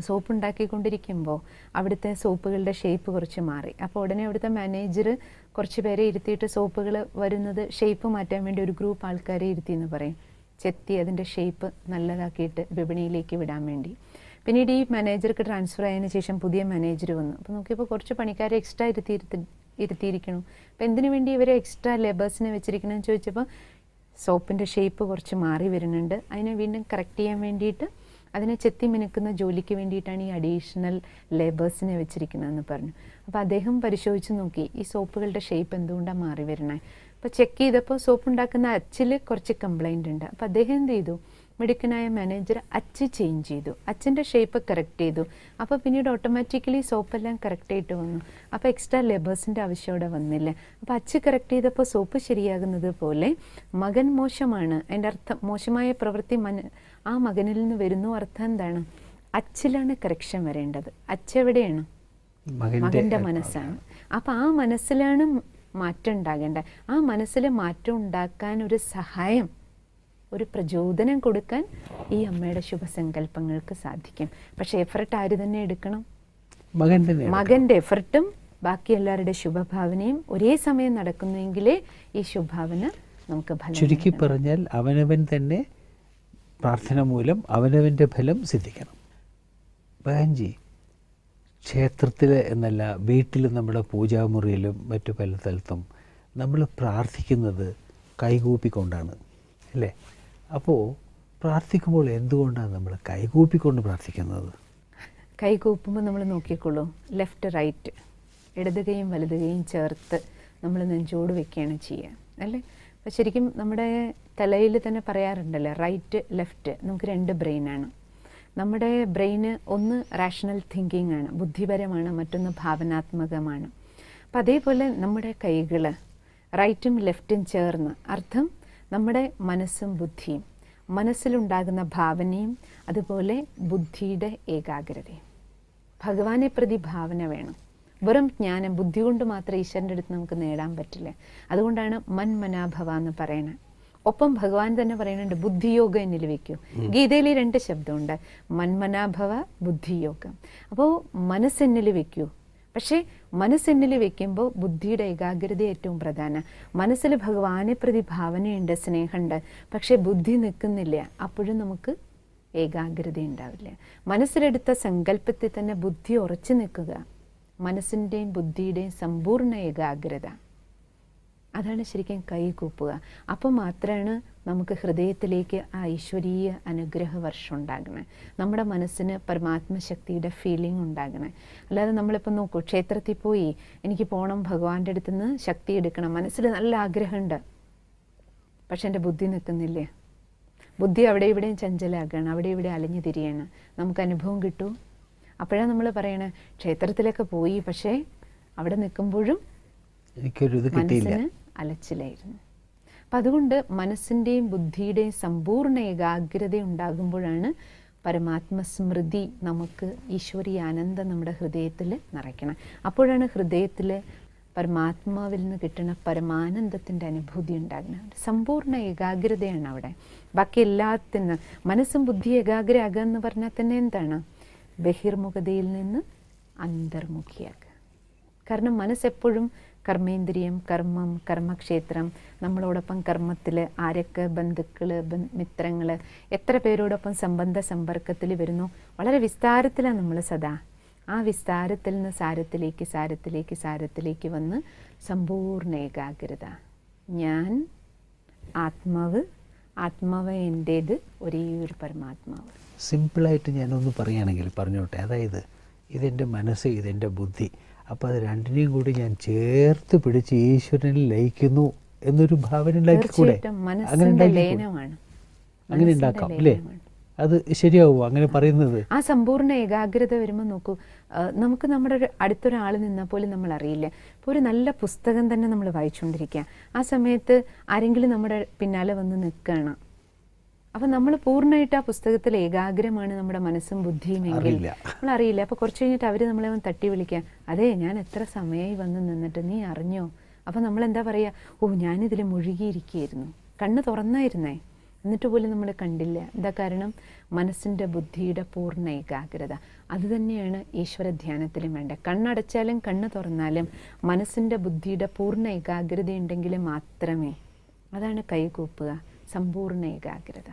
സോപ്പ് ഉണ്ടാക്കിക്കൊണ്ടിരിക്കുമ്പോൾ അവിടുത്തെ സോപ്പുകളുടെ ഷേപ്പ് കുറച്ച് മാറി. അപ്പോൾ ഉടനെ അവിടുത്തെ മാനേജർ കുറച്ച് പേരെ ഇരുത്തിയിട്ട് സോപ്പുകൾ വരുന്നത് ഷേപ്പ് മാറ്റാൻ വേണ്ടി ഒരു ഗ്രൂപ്പ് ആൾക്കാരെ ഇരുത്തി എന്ന് പറയും. ചെത്തി അതിന്റെ ഷേപ്പ് നല്ലതാക്കിയിട്ട് വിപണിയിലേക്ക് വിടാൻ വേണ്ടി. പിന്നീട് ഈ മാനേജർക്ക് ട്രാൻസ്ഫർ ആയതിനു ശേഷം പുതിയ മാനേജർ വന്നു. അപ്പോൾ നോക്കിയപ്പോൾ കുറച്ച് പണിക്കാരെ എക്സ്ട്രാ ഇരുത്തി ഇരുത്തി ഇരുത്തിയിരിക്കണം അപ്പോൾ എന്തിനു വേണ്ടി ഇവരെ എക്സ്ട്രാ ലേബേഴ്സിനെ വെച്ചിരിക്കണമെന്ന് ചോദിച്ചപ്പോൾ സോപ്പിന്റെ ഷേപ്പ് കുറച്ച് മാറി വരുന്നുണ്ട്. അതിനെ വീണ്ടും കറക്റ്റ് ചെയ്യാൻ വേണ്ടിയിട്ട് അതിനെ ചെത്തി മിനുക്കുന്ന ജോലിക്ക് വേണ്ടിയിട്ടാണ് ഈ അഡീഷണൽ ലേബേഴ്സിനെ വെച്ചിരിക്കുന്നതെന്ന് പറഞ്ഞു. അപ്പോൾ അദ്ദേഹം പരിശോധിച്ച് നോക്കി ഈ സോപ്പുകളുടെ ഷേപ്പ് എന്തുകൊണ്ടാണ് മാറി വരണേ അപ്പോൾ ചെക്ക് ചെയ്തപ്പോൾ സോപ്പ് ഉണ്ടാക്കുന്ന അച്ചിൽ കുറച്ച് കംപ്ലൈന്റ് ഉണ്ട്. അപ്പോൾ അദ്ദേഹം എന്ത് ചെയ്തു? മിടുക്കനായ മാനേജർ അച്ച് ചേഞ്ച് ചെയ്തു. അച്ഛന്റെ ഷേപ്പ് കറക്റ്റ് ചെയ്തു. അപ്പോൾ പിന്നീട് ഓട്ടോമാറ്റിക്കലി സോപ്പെല്ലാം കറക്റ്റ് ആയിട്ട് വന്നു. അപ്പോൾ എക്സ്ട്രാ ലേബേഴ്സിന്റെ ആവശ്യം അവിടെ വന്നില്ല. അപ്പോൾ അച്ച് കറക്റ്റ് ചെയ്തപ്പോൾ സോപ്പ് ശരിയാകുന്നത് പോലെ മകൻ മോശമാണ്. അതിന്റെ അർത്ഥം മോശമായ പ്രവൃത്തി മന ആ മകനിൽ നിന്ന് വരുന്നു അർത്ഥം എന്താണ്? അച്ചിലാണ് കറക്ഷൻ വരേണ്ടത്. അച്ചെവിടെയാണ് മകന്റെ മനസ്സാണ്. അപ്പോൾ ആ മനസ്സിലാണ് മാറ്റം ഉണ്ടാകേണ്ടത്. ആ മനസ്സിൽ മാറ്റം ഉണ്ടാക്കാൻ ഒരു സഹായം ഒരു പ്രചോദനം കൊടുക്കാൻ ഈ അമ്മയുടെ ശുഭസങ്കല്പങ്ങൾക്ക് സാധിക്കും. പക്ഷെ എഫർട്ട് ആര് തന്നെ എടുക്കണം? മകന്റെ മകന്റെ എഫർട്ടും ബാക്കി എല്ലാവരുടെ ശുഭഭാവനയും ഒരേ സമയം നടക്കുന്നുവെങ്കിലേ ഈ ശുഭാവന നമുക്ക് ഫലം ചുരുക്കി പറഞ്ഞാൽ അവനവൻ തന്നെ പ്രാർത്ഥന മൂലം അവനവന്റെ ഫലം സിദ്ധിക്കണം. ബഹൻജി ക്ഷേത്രത്തിൽ എന്നല്ല വീട്ടിലും നമ്മുടെ പൂജാമുറിയിലും മറ്റു പല സ്ഥലത്തും നമ്മൾ പ്രാർത്ഥിക്കുന്നത് കൈകൂപ്പിക്കൊണ്ടാണ് അല്ലേ? അപ്പോൾ പ്രാർത്ഥിക്കുമ്പോൾ എന്തുകൊണ്ടാണ് നമ്മൾ കൈകൂപ്പിക്കൊണ്ട് പ്രാർത്ഥിക്കുന്നത്? കൈകൂപ്പുമ്പോൾ നമ്മൾ നോക്കിക്കോളൂ. Left right. ഇടത് കൈയും വലത് കൈയും ചേർത്ത് നമ്മൾ നെഞ്ചോട് വെക്കുകയാണ് ചെയ്യുക. അല്ലേ? അപ്പോൾ ശരിക്കും നമ്മുടെ തലയിൽ തന്നെ പറയാറുണ്ടല്ലോ റൈറ്റ് ലെഫ്റ്റ് നമുക്ക് രണ്ട് ബ്രെയിനാണ് നമ്മുടെ ബ്രെയിന് ഒന്ന് റാഷണൽ തിങ്കിങ് ആണ് ബുദ്ധിപരമാണ് മറ്റൊന്ന് ഭാവനാത്മകമാണ്. അപ്പം അതേപോലെ നമ്മുടെ കൈകൾ റൈറ്റും ലെഫ്റ്റും ചേർന്ന് അർത്ഥം നമ്മുടെ മനസ്സും ബുദ്ധിയും മനസ്സിലുണ്ടാകുന്ന ഭാവനയും അതുപോലെ ബുദ്ധിയുടെ ഏകാഗ്രതയും. ഭഗവാനെ പ്രതി ഭാവന വേണം. വെറും ജ്ഞാനം ബുദ്ധി കൊണ്ട് മാത്രം ഈശ്വരന്റെ അടുത്ത് നമുക്ക് നേടാൻ പറ്റില്ല. അതുകൊണ്ടാണ് മൻ മനാഭവ എന്ന് പറയുന്നത്. ഒപ്പം ഭഗവാൻ തന്നെ പറയുന്നുണ്ട് ബുദ്ധിയോഗം എന്ന് വെക്കൂ ഗീതയിൽ രണ്ട് ശബ്ദമുണ്ട്. മന്മനാഭവ ബുദ്ധിയോഗം. അപ്പോൾ മനസ്സെന്നിൽ വെക്കൂ പക്ഷേ മനസ്സിനിൽ വെക്കുമ്പോൾ ബുദ്ധിയുടെ ഏകാഗ്രത ഏറ്റവും പ്രധാന. മനസ്സിൽ ഭഗവാനെ പ്രതി ഭാവനയുണ്ട് സ്നേഹമുണ്ട്. പക്ഷേ ബുദ്ധി നിൽക്കുന്നില്ല. അപ്പോഴും നമുക്ക് ഏകാഗ്രത ഉണ്ടാവില്ല. മനസ്സിലെടുത്ത സങ്കല്പത്തിൽ തന്നെ ബുദ്ധി ഉറച്ചു നിൽക്കുക. മനസ്സിന്റെയും ബുദ്ധിയുടെയും സമ്പൂർണ ഏകാഗ്രത. അതാണ് ശരിക്കും കൈ കൂപ്പുക. അപ്പോൾ മാത്രമാണ് നമുക്ക് ഹൃദയത്തിലേക്ക് ആ ഈശ്വരീയ അനുഗ്രഹ വർഷം ഉണ്ടാകണേ നമ്മുടെ മനസ്സിന് പരമാത്മശക്തിയുടെ ഫീലിംഗ് ഉണ്ടാകണേ അല്ലാതെ നമ്മളിപ്പോൾ നോക്കൂ ക്ഷേത്രത്തിൽ പോയി എനിക്ക് പോകണം ഭഗവാന്റെ അടുത്ത് നിന്ന് ശക്തി എടുക്കണം മനസ്സിൽ നല്ല ആഗ്രഹമുണ്ട്. പക്ഷെ എന്റെ ബുദ്ധി നിൽക്കുന്നില്ലേ. ബുദ്ധി അവിടെ ഇവിടെയും ചഞ്ചലാക്കുകയാണ് അവിടെ ഇവിടെ അലഞ്ഞു തിരിയാണ്. നമുക്ക് അനുഭവം കിട്ടൂ. അപ്പോഴാണ് നമ്മൾ പറയണേ ക്ഷേത്രത്തിലൊക്കെ പോയി പക്ഷേ അവിടെ നിൽക്കുമ്പോഴും എനിക്കൊരു ഇത് കിട്ടിയില്ല. മനസ്സിന് അലച്ചിലായിരുന്നു. അപ്പം അതുകൊണ്ട് മനസ്സിന്റെയും ബുദ്ധിയുടെയും സമ്പൂർണ ഏകാഗ്രത ഉണ്ടാകുമ്പോഴാണ് പരമാത്മസ്മൃതി നമുക്ക് ഈശ്വരീയ ആനന്ദം നമ്മുടെ ഹൃദയത്തിൽ നിറയ്ക്കണം. അപ്പോഴാണ് ഹൃദയത്തിൽ പരമാത്മാവിൽ നിന്ന് കിട്ടുന്ന പരമാനന്ദത്തിന്റെ അനുഭൂതി ഉണ്ടാകുന്നത്. സമ്പൂർണ ഏകാഗ്രതയാണ് അവിടെ. ബാക്കി എല്ലാത്തിനും മനസ്സും ബുദ്ധി ഏകാഗ്ര ആകുക എന്ന് പറഞ്ഞാൽ തന്നെ എന്താണ്? ബഹിർമുഖതയിൽ നിന്ന് അന്തർമുഖിയാക്കുക കാരണം മനസ്സെപ്പോഴും കർമ്മേന്ദ്രിയം കർമ്മം കർമ്മക്ഷേത്രം നമ്മളോടൊപ്പം കർമ്മത്തിൽ ആരൊക്കെ ബന്ധുക്കൾ മിത്രങ്ങൾ എത്ര പേരോടൊപ്പം സംബന്ധ സമ്പർക്കത്തിൽ വരുന്നു വളരെ വിസ്താരത്തിലാണ് നമ്മൾ സദാ. ആ വിസ്താരത്തിൽ നിന്ന് സാരത്തിലേക്ക് സാരത്തിലേക്ക് സാരത്തിലേക്ക് വന്ന് സമ്പൂർണ ഏകാഗ്രത. ഞാൻ ആത്മാവ് ആത്മാവ് എന്റേത് ഒരേ ഒരു പരമാത്മാവ്. സിമ്പിളായിട്ട് ഞാനൊന്ന് പറയുകയാണെങ്കിൽ പറഞ്ഞോട്ടെ അതായത് ഇതെന്റെ മനസ്സ് ഇതെന്റെ ബുദ്ധി അപ്പോൾ അത് രണ്ടിനെയും കൂടി ഞാൻ ചേർത്ത് പിടിച്ച് ഈശ്വരനിൽ ലയിക്കുന്നു എന്നൊരു ഭാവന ഉണ്ടാക്കിക്കൂടെ? അങ്ങനെ അങ്ങനെ ഉണ്ടാക്കാം അല്ലേ? അത് ശരിയാവുമോ? അങ്ങനെ പറയുന്നത്? ആ സമ്പൂർണ ഏകാഗ്രത വരുമ്പോൾ നോക്കൂ. നമുക്ക് നമ്മുടെ ഒരു അടുത്തൊരാൾ നിന്നാൽ പോലും നമ്മൾ അറിയില്ല. ഇപ്പോൾ ഒരു നല്ല പുസ്തകം തന്നെ നമ്മൾ വായിച്ചുകൊണ്ടിരിക്കുക. ആ സമയത്ത് ആരെങ്കിലും നമ്മുടെ പിന്നാലെ വന്ന് നിൽക്കുകയാണ്? അപ്പം നമ്മൾ പൂർണമായിട്ട് ആ പുസ്തകത്തിൽ ഏകാഗ്രമാണ് നമ്മുടെ മനസ്സും ബുദ്ധിയും എങ്കിൽ. നമ്മൾ അറിയില്ല അപ്പോൾ കുറച്ച് കഴിഞ്ഞിട്ട് അവർ നമ്മളെ ഒന്ന് തട്ടി വിളിക്കുക. അതെ ഞാൻ എത്ര സമയമായി വന്ന് നിന്നിട്ട്? നീ അറിഞ്ഞോ? അപ്പൊ നമ്മൾ എന്താ പറയാ? ഓ ഞാനിതിൽ മുഴുകിയിരിക്കുകയായിരുന്നു. കണ്ണ് തുറന്നായിരുന്നേ. എന്നിട്ട് പോലും നമ്മൾ കണ്ടില്ല. എന്താ കാരണം? മനസ്സിന്റെ ബുദ്ധിയുടെ പൂർണ ഏകാഗ്രത. അതുതന്നെയാണ് ഈശ്വര ധ്യാനത്തിലും വേണ്ടത്. കണ്ണടച്ചാലും കണ്ണ് തുറന്നാലും മനസ്സിന്റെ ബുദ്ധിയുടെ പൂർണ ഏകാഗ്രത ഉണ്ടെങ്കിൽ മാത്രമേ അതാണ് കൈകൂപ്പുക. സമ്പൂർണ ഏകാഗ്രത.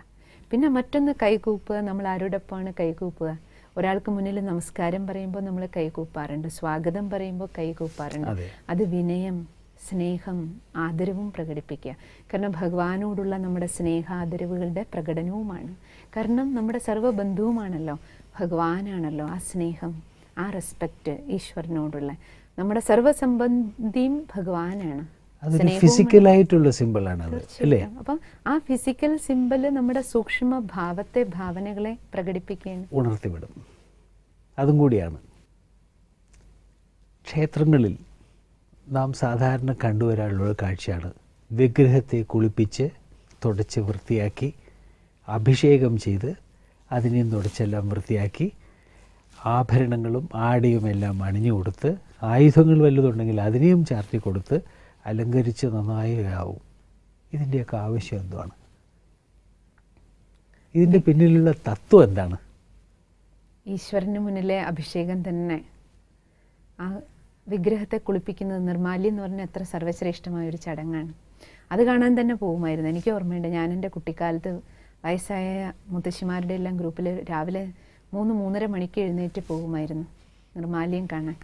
പിന്നെ മറ്റൊന്ന് കൈകൂപ്പുക നമ്മൾ ആരോടൊപ്പമാണ് കൈകൂപ്പുക ഒരാൾക്ക് മുന്നിൽ നമസ്കാരം പറയുമ്പോൾ നമ്മൾ കൈകൂപ്പാറുണ്ട്. സ്വാഗതം പറയുമ്പോൾ കൈകൂപ്പാറുണ്ട്. അതെ. വിനയം സ്നേഹം ആദരവും പ്രകടിപ്പിക്കുക. കാരണം ഭഗവാനോടുള്ള നമ്മുടെ സ്നേഹാദരവുകളുടെ പ്രകടനവുമാണ്. കാരണം നമ്മുടെ സർവബന്ധുവുമാണല്ലോ. ഭഗവാനാണല്ലോ ആ സ്നേഹം ആ റെസ്പെക്റ്റ് ഈശ്വരനോടുള്ള. നമ്മുടെ സർവസംബന്ധിയും ഭഗവാനാണ്. അതൊരു ഫിസിക്കലായിട്ടുള്ള സിമ്പിളാണ് അത് അല്ലേ? അപ്പം ആ ഫിസിക്കൽ സിമ്പൽ നമ്മുടെ സൂക്ഷ്മ ഭാവത്തെ ഭാവനകളെ പ്രകടിപ്പിക്കുകയാണ്. ഉണർത്തിവിടും. അതും കൂടിയാണ്. ക്ഷേത്രങ്ങളിൽ നാം സാധാരണ കണ്ടുവരാനുള്ള കാഴ്ചയാണ് വിഗ്രഹത്തെ കുളിപ്പിച്ച് തുടച്ച് വൃത്തിയാക്കി അഭിഷേകം ചെയ്ത് അതിനെയും തുടച്ചെല്ലാം വൃത്തിയാക്കി ആഭരണങ്ങളും ആടയുമെല്ലാം അണിഞ്ഞു കൊടുത്ത് ആയുധങ്ങൾ വല്ലതുണ്ടെങ്കിൽ അതിനെയും ചാർത്തി കൊടുത്ത് അലങ്കരിച്ച് നന്നായി ആവും ഇതിന്റെയൊക്കെ ആവശ്യം എന്താണ് ഇതിന്റെ പിന്നിലുള്ള തത്വം എന്താണ്? ഈശ്വരന് മുന്നിലെ അഭിഷേകം തന്നെ. ആ വിഗ്രഹത്തെ കുളിപ്പിക്കുന്നത് നിർമാല്യം എന്ന് പറഞ്ഞാൽ എത്ര സർവശ്രേഷ്ഠമായ ഒരു ചടങ്ങാണ്. അത് കാണാൻ തന്നെ പോകുമായിരുന്നു. എനിക്ക് ഓർമ്മയുണ്ട് ഞാൻ എന്റെ കുട്ടിക്കാലത്ത് വയസ്സായ മുത്തശ്ശിമാരുടെ എല്ലാം ഗ്രൂപ്പിൽ രാവിലെ മൂന്ന് മൂന്നര മണിക്ക് എഴുന്നേറ്റ് പോകുമായിരുന്നു നിർമാല്യം കാണാൻ.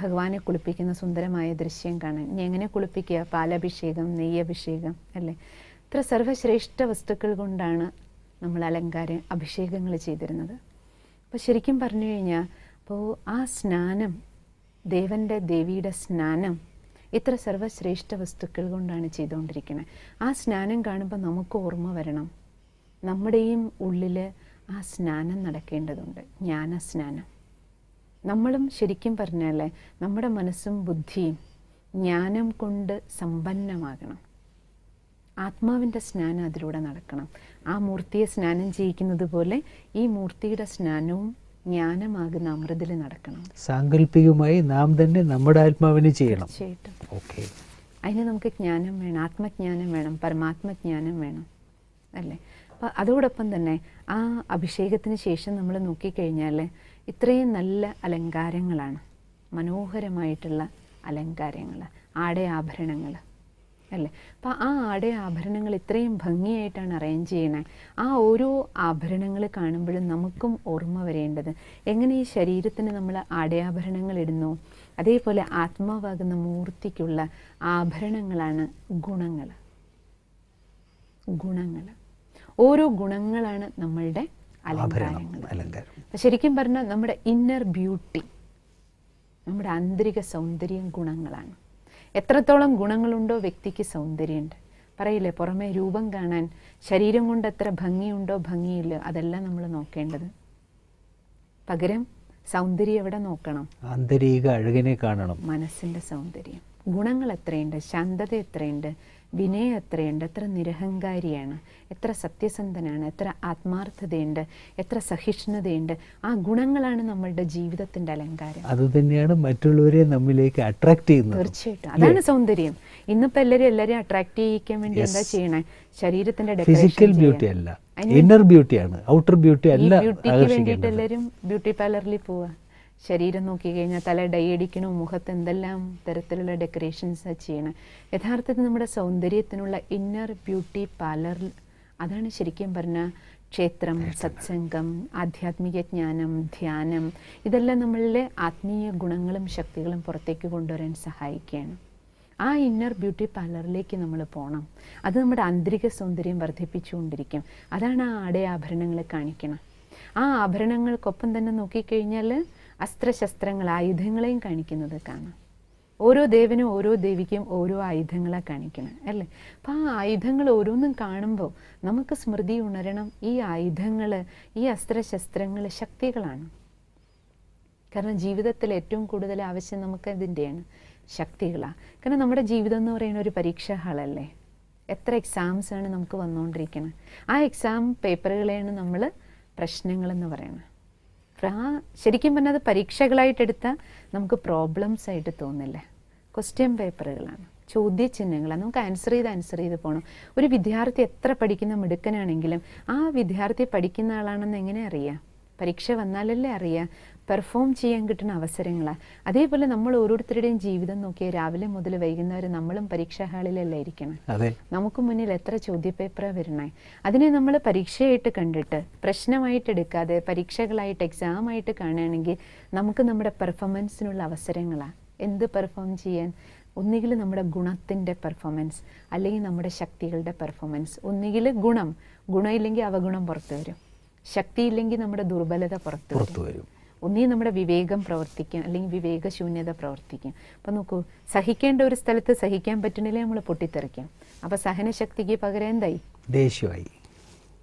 ഭഗവാനെ കുളിപ്പിക്കുന്ന സുന്ദരമായ ദൃശ്യം കാണാൻ. ഇനി എങ്ങനെ കുളിപ്പിക്കുക? പാലഭിഷേകം നെയ്യഭിഷേകം അല്ലേ? ഇത്ര സർവശ്രേഷ്ഠ വസ്തുക്കൾ കൊണ്ടാണ് നമ്മൾ അലങ്കാര അഭിഷേകങ്ങൾ ചെയ്തിരുന്നത്. അപ്പോൾ ശരിക്കും പറഞ്ഞു കഴിഞ്ഞാൽ അപ്പോൾ ആ സ്നാനം ദേവന്റെ ദേവിയുടെ സ്നാനം ഇത്ര സർവശ്രേഷ്ഠ വസ്തുക്കൾ കൊണ്ടാണ് ചെയ്തുകൊണ്ടിരിക്കുന്നത് ആ സ്നാനം കാണുമ്പോൾ നമുക്ക് ഓർമ്മ വരണം. നമ്മുടെയും ഉള്ളിൽ ആ സ്നാനം നടക്കേണ്ടതുണ്ട്. ജ്ഞാനസ്നാനം. നമ്മളും ശരിക്കും പറഞ്ഞാൽ നമ്മുടെ മനസ്സും ബുദ്ധിയും ജ്ഞാനം കൊണ്ട് സമ്പന്നമാകണം. ആത്മാവിന്റെ സ്നാനം അതിലൂടെ നടക്കണം. ആ മൂർത്തിയെ സ്നാനം ചെയ്യിക്കുന്നത് പോലെ ഈ മൂർത്തിയുടെ സ്നാനവും ജ്ഞാനമാകുന്ന അമൃതിൽ നടക്കണം. സാങ്കല്പികമായി നാം തന്നെ നമ്മുടെ ആത്മാവിനെ ചെയ്യണം. തീർച്ചയായിട്ടും. ഓക്കെ. അതിന് നമുക്ക് ജ്ഞാനം വേണം ആത്മജ്ഞാനം വേണം പരമാത്മജ്ഞാനം വേണം അല്ലേ? അപ്പം അതോടൊപ്പം തന്നെ ആ അഭിഷേകത്തിന് ശേഷം നമ്മൾ നോക്കിക്കഴിഞ്ഞാൽ ഇത്രയും നല്ല അലങ്കാരങ്ങളാണ്. മനോഹരമായിട്ടുള്ള അലങ്കാരങ്ങൾ ആടയാഭരണങ്ങൾ അല്ലേ? അപ്പം ആ ആടയാഭരണങ്ങൾ ഇത്രയും ഭംഗിയായിട്ടാണ് അറേഞ്ച് ചെയ്യണേ ആ ഓരോ ആഭരണങ്ങൾ കാണുമ്പോഴും നമുക്കും ഓർമ്മ വരേണ്ടത് എങ്ങനെ ഈ ശരീരത്തിന് നമ്മൾ ആടയാഭരണങ്ങൾ ഇടുന്നു? അതേപോലെ ആത്മാവാകുന്ന മൂർത്തിക്കുള്ള ആഭരണങ്ങളാണ് ഗുണങ്ങൾ ഗുണങ്ങൾ ഓരോ ഗുണങ്ങളാണ് നമ്മളുടെ ആഭരണം അലങ്കാരം. ശരിക്കും പറഞ്ഞാൽ നമ്മുടെ ഇന്നർ ബ്യൂട്ടി നമ്മുടെ ആന്തരിക സൗന്ദര്യം ഗുണങ്ങളാണ്. എത്രത്തോളം ഗുണങ്ങളുണ്ടോ വ്യക്തിക്ക് സൗന്ദര്യമുണ്ട്. പറയില്ലേ പുറമെ രൂപം കാണാൻ ശരീരം കൊണ്ട് എത്ര ഭംഗിയുണ്ടോ ഭംഗിയില്ല അതെല്ലാം നമ്മൾ നോക്കേണ്ടത്. പകരം സൗന്ദര്യം എവിടെ നോക്കണം? ആന്തരിക അഴകിനെ കാണണം. മനസ്സിന്റെ സൗന്ദര്യം. ഗുണങ്ങൾ എത്രയുണ്ട്? ശാന്തത എത്രയുണ്ട്? വിനയം എത്രയുണ്ട്? എത്ര നിരഹങ്കാരിയാണ്? എത്ര സത്യസന്ധനാണ്? എത്ര ആത്മാർത്ഥതയുണ്ട്? എത്ര സഹിഷ്ണുതയുണ്ട്? ആ ഗുണങ്ങളാണ് നമ്മളുടെ ജീവിതത്തിന്റെ അലങ്കാരം. അത് തന്നെയാണ് മറ്റുള്ളവരെ നമ്മിലേക്ക് അട്രാക്ട് ചെയ്യുന്നത്. തീർച്ചയായിട്ടും. അതാണ് സൗന്ദര്യം. ഇന്നിപ്പോ എല്ലാവരും എല്ലാവരെയും അട്രാക്ട് ചെയ്യിക്കാൻ വേണ്ടി എന്താ ചെയ്യണേ? ശരീരത്തിന്റെ ഫിസിക്കൽ ബ്യൂട്ടി അല്ല. ഇന്നർ ബ്യൂട്ടിയാണ് ഔട്ടർ ബ്യൂട്ടി അല്ല ബ്യൂട്ടിക്ക് വേണ്ടിയിട്ട് എല്ലാവരും ബ്യൂട്ടി പാർലറിൽ പോവാ. ശരീരം നോക്കി കഴിഞ്ഞാൽ തല ഡൈ അടിക്കണോ മുഖത്ത് എന്തെല്ലാം തരത്തിലുള്ള ഡെക്കറേഷൻസ് ചെയ്യണം. യഥാർത്ഥത്തിൽ നമ്മുടെ സൗന്ദര്യത്തിനുള്ള ഇന്നർ ബ്യൂട്ടി പാർലർ അതാണ് ശരിക്കും പറഞ്ഞ ക്ഷേത്രം സത്സംഗം ആധ്യാത്മിക ജ്ഞാനം ധ്യാനം. ഇതെല്ലാം നമ്മളിലെ ആത്മീയ ഗുണങ്ങളും ശക്തികളും പുറത്തേക്ക് കൊണ്ടുവരാൻ സഹായിക്കുകയാണ്. ആ ഇന്നർ ബ്യൂട്ടി പാർലറിലേക്ക് നമ്മൾ പോകണം അത് നമ്മുടെ ആന്തരിക സൗന്ദര്യം വർദ്ധിപ്പിച്ചുകൊണ്ടിരിക്കും. അതാണ് ആ ആടയാഭരണങ്ങൾ കാണിക്കണം. ആ ആഭരണങ്ങൾക്കൊപ്പം തന്നെ നോക്കിക്കഴിഞ്ഞാൽ അസ്ത്രശസ്ത്രങ്ങൾ ആയുധങ്ങളെയും കാണിക്കുന്നത് കാണാം. ഓരോ ദേവനും ഓരോ ദേവിക്കും ഓരോ ആയുധങ്ങളെ കാണിക്കണം അല്ലേ? അപ്പം ആ ആയുധങ്ങൾ ഓരോന്നും കാണുമ്പോൾ നമുക്ക് സ്മൃതി ഉണരണം ഈ ആയുധങ്ങൾ ഈ അസ്ത്രശസ്ത്രങ്ങൾ ശക്തികളാണ്. കാരണം ജീവിതത്തിൽ ഏറ്റവും കൂടുതൽ ആവശ്യം നമുക്ക് ഇതിന്റെയാണ് ശക്തികളാണ് കാരണം നമ്മുടെ ജീവിതം എന്ന് പറയുന്ന ഒരു പരീക്ഷാ ഹാളല്ലേ? എത്ര എക്സാംസ് ആണ് നമുക്ക് വന്നുകൊണ്ടിരിക്കുന്നത് ആ എക്സാം പേപ്പറുകളെയാണ് നമ്മൾ പ്രശ്നങ്ങളെന്ന് പറയുന്നത് ശരിക്കും പറഞ്ഞാൽ അത് പരീക്ഷകളായിട്ട് എടുത്താൽ നമുക്ക് പ്രോബ്ലംസ് ആയിട്ട് തോന്നില്ലേ? ക്വസ്റ്റ്യൻ പേപ്പറുകളാണ് ചോദ്യചിഹ്നങ്ങളാണ്. നമുക്ക് ആൻസർ ചെയ്ത് ആൻസർ ചെയ്ത് പോകണം ഒരു വിദ്യാർത്ഥി എത്ര പഠിക്കുന്ന മിടുക്കനാണെങ്കിലും ആ വിദ്യാർത്ഥി പഠിക്കുന്ന ആളാണെന്ന് എങ്ങനെ അറിയാം? പരീക്ഷ വന്നാലല്ലേ അറിയുക പെർഫോം ചെയ്യാൻ കിട്ടുന്ന അവസരങ്ങളാണ് അതേപോലെ നമ്മൾ ഓരോരുത്തരുടെയും ജീവിതം നോക്കിയാൽ രാവിലെ മുതൽ വൈകുന്നേരം നമ്മളും പരീക്ഷാ ഹാളിലല്ലേ ഇരിക്കണം. നമുക്ക് മുന്നിൽ എത്ര ചോദ്യപേപ്പറാണ് വരണേ. അതിനെ നമ്മൾ പരീക്ഷയായിട്ട് കണ്ടിട്ട് പ്രശ്നമായിട്ട് എടുക്കാതെ പരീക്ഷകളായിട്ട് എക്സാമായിട്ട് കാണുകയാണെങ്കിൽ നമുക്ക് നമ്മുടെ പെർഫോമൻസിനുള്ള അവസരങ്ങളാണ് എന്ത് പെർഫോം ചെയ്യാൻ? ഒന്നുകിൽ നമ്മുടെ ഗുണത്തിന്റെ പെർഫോമൻസ് അല്ലെങ്കിൽ നമ്മുടെ ശക്തികളുടെ പെർഫോമൻസ് ഒന്നുകിൽ ഗുണം. ഗുണമില്ലെങ്കിൽ അവഗുണം പുറത്തു വരും. ശക്തിയില്ലെങ്കിൽ നമ്മുടെ ദുർബലത പുറത്തു വരും. പുറത്തു വരും. ഒന്നീ നമ്മുടെ വിവേകം പ്രവർത്തിക്കും അല്ലെങ്കിൽ വിവേകശൂന്യത പ്രവർത്തിക്കും അപ്പം നോക്കൂ സഹിക്കേണ്ട ഒരു സ്ഥലത്ത് സഹിക്കാൻ പറ്റണില്ലേ നമ്മൾ പൊട്ടിത്തെറിക്കാം. അപ്പോൾ സഹനശക്തിക്ക് പകരം എന്തായി? ദേഷ്യമായി.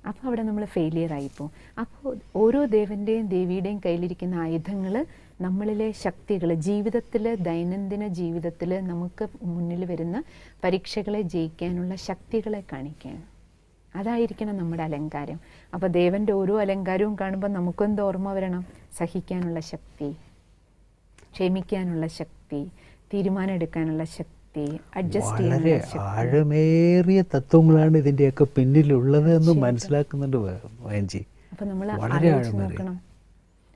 അപ്പോൾ അവിടെ നമ്മൾ ഫെയിലിയർ ആയിപ്പോവും അപ്പോൾ ഓരോ ദേവന്റെയും ദേവിയുടെയും കയ്യിലിരിക്കുന്ന ആയുധങ്ങൾ നമ്മളിലെ ശക്തികൾ ജീവിതത്തിൽ ദൈനംദിന ജീവിതത്തിൽ നമുക്ക് മുന്നിൽ വരുന്ന പരീക്ഷകളെ ജയിക്കാനുള്ള ശക്തികളെ കാണിക്കുകയാണ്. അതായിരിക്കണം നമ്മുടെ അലങ്കാരം. അപ്പോൾ ദേവന്റെ ഓരോ അലങ്കാരവും കാണുമ്പോൾ നമുക്കെന്ത് ഓർമ്മ വരണം? സഹിക്കാനുള്ള ശക്തി ക്ഷമിക്കാനുള്ള ശക്തി തീരുമാനം എടുക്കാനുള്ള ശക്തി അഡ്ജസ്റ്റ് വളരെ ആഴമേറിയ തത്വങ്ങളാണ് ഇതിന്റെയൊക്കെ പിന്നിലുള്ളത് എന്ന് മനസ്സിലാക്കുന്നുണ്ട് അപ്പം നമ്മൾ ആലോചിച്ച്. നോക്കണം.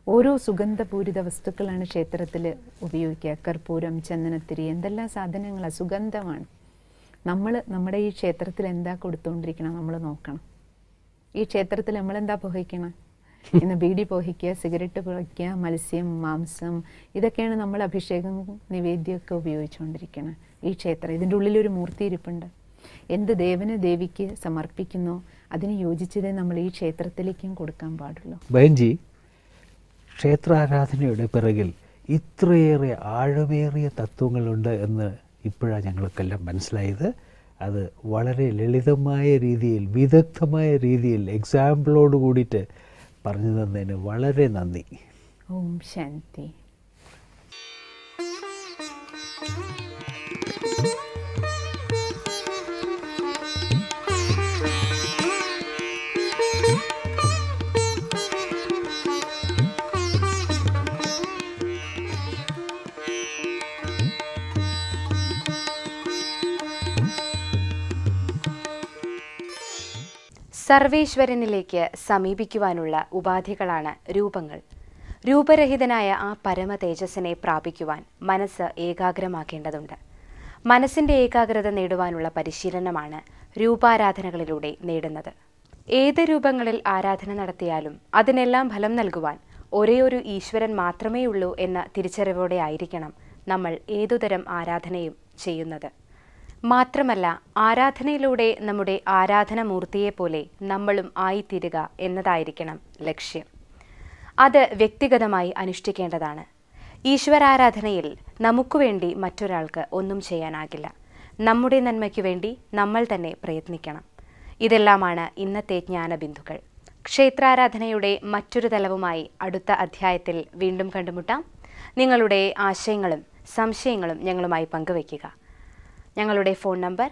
ഓരോ സുഗന്ധപൂരിത വസ്തുക്കളാണ് ക്ഷേത്രത്തിൽ ഉപയോഗിക്കുക. കർപ്പൂരം ചന്ദനത്തിരി എന്തെല്ലാം സാധനങ്ങളാണ് സുഗന്ധമാണ്. നമ്മൾ നമ്മുടെ ഈ ക്ഷേത്രത്തിൽ എന്താ കൊടുത്തുകൊണ്ടിരിക്കണം നമ്മൾ നോക്കണം. ഈ ക്ഷേത്രത്തിൽ നമ്മൾ എന്താ പുകയ്ക്കണം ഇന്ന് ബീഡി പുകയ്ക്കുക സിഗരറ്റ് പുകയ്ക്കുക മത്സ്യം മാംസം ഇതൊക്കെയാണ് നമ്മൾ അഭിഷേകം നിവേദ്യമൊക്കെ ഉപയോഗിച്ചുകൊണ്ടിരിക്കുന്നത് ഈ ക്ഷേത്രം. ഇതിന്റെ ഉള്ളിലൊരു മൂർത്തി ഇരിപ്പുണ്ട്. എന്ത് ദേവന് ദേവിക്ക് സമർപ്പിക്കുന്നു അതിന് യോജിച്ചതേ നമ്മൾ ഈ ക്ഷേത്രത്തിലേക്കും കൊടുക്കാൻ പാടുള്ളൂ. ബഹൻജി ക്ഷേത്രാരാധനയുടെ പിറകിൽ ഇത്രയേറെ ആഴമേറിയ തത്വങ്ങളുണ്ട് എന്ന് ഇപ്പോഴാണ് ഞങ്ങൾക്കെല്ലാം മനസ്സിലായത്. അത് വളരെ ലളിതമായ രീതിയിൽ വിദഗ്ധമായ രീതിയിൽ എക്സാമ്പിളോട് കൂടിയിട്ട് പറഞ്ഞു തന്നതിന് വളരെ നന്ദി. ഓം ശാന്തി. സർവേശ്വരനിലേക്ക് സമീപിക്കുവാനുള്ള ഉപാധികളാണ് രൂപങ്ങൾ. രൂപരഹിതനായ ആ പരമ തേജസ്സിനെ പ്രാപിക്കുവാൻ മനസ്സ് ഏകാഗ്രമാക്കേണ്ടതുണ്ട്. മനസ്സിന്റെ ഏകാഗ്രത നേടുവാനുള്ള പരിശീലനമാണ് രൂപാരാധനകളിലൂടെ നേടുന്നത്. ഏത് രൂപങ്ങളിൽ ആരാധന നടത്തിയാലും അതിനെല്ലാം ഫലം നൽകുവാൻ ഒരേയൊരു ഈശ്വരൻ മാത്രമേയുള്ളൂ എന്ന തിരിച്ചറിവോടെ ആയിരിക്കണം നമ്മൾ ഏതുതരം ആരാധനയും ചെയ്യുന്നത്. മാത്രമല്ല ആരാധനയിലൂടെ നമ്മുടെ ആരാധനമൂർത്തിയെപ്പോലെ നമ്മളും ആയിത്തീരുക എന്നതായിരിക്കണം ലക്ഷ്യം. അത് വ്യക്തിഗതമായി അനുഷ്ഠിക്കേണ്ടതാണ്. ഈശ്വരാരാധനയിൽ നമുക്ക് വേണ്ടി മറ്റൊരാൾക്ക് ഒന്നും ചെയ്യാനാകില്ല. നമ്മുടെ നന്മയ്ക്ക് വേണ്ടി നമ്മൾ തന്നെ പ്രയത്നിക്കണം. ഇതെല്ലാമാണ് ഇന്നത്തെ ജ്ഞാനബിന്ദുക്കൾ. ക്ഷേത്രാരാധനയുടെ മറ്റൊരു തലവുമായി അടുത്ത അധ്യായത്തിൽ വീണ്ടും കണ്ടുമുട്ടാം. നിങ്ങളുടെ ആശയങ്ങളും സംശയങ്ങളും ഞങ്ങളുമായി പങ്കുവയ്ക്കുക. ഞങ്ങളുടെ ഫോൺ നമ്പർ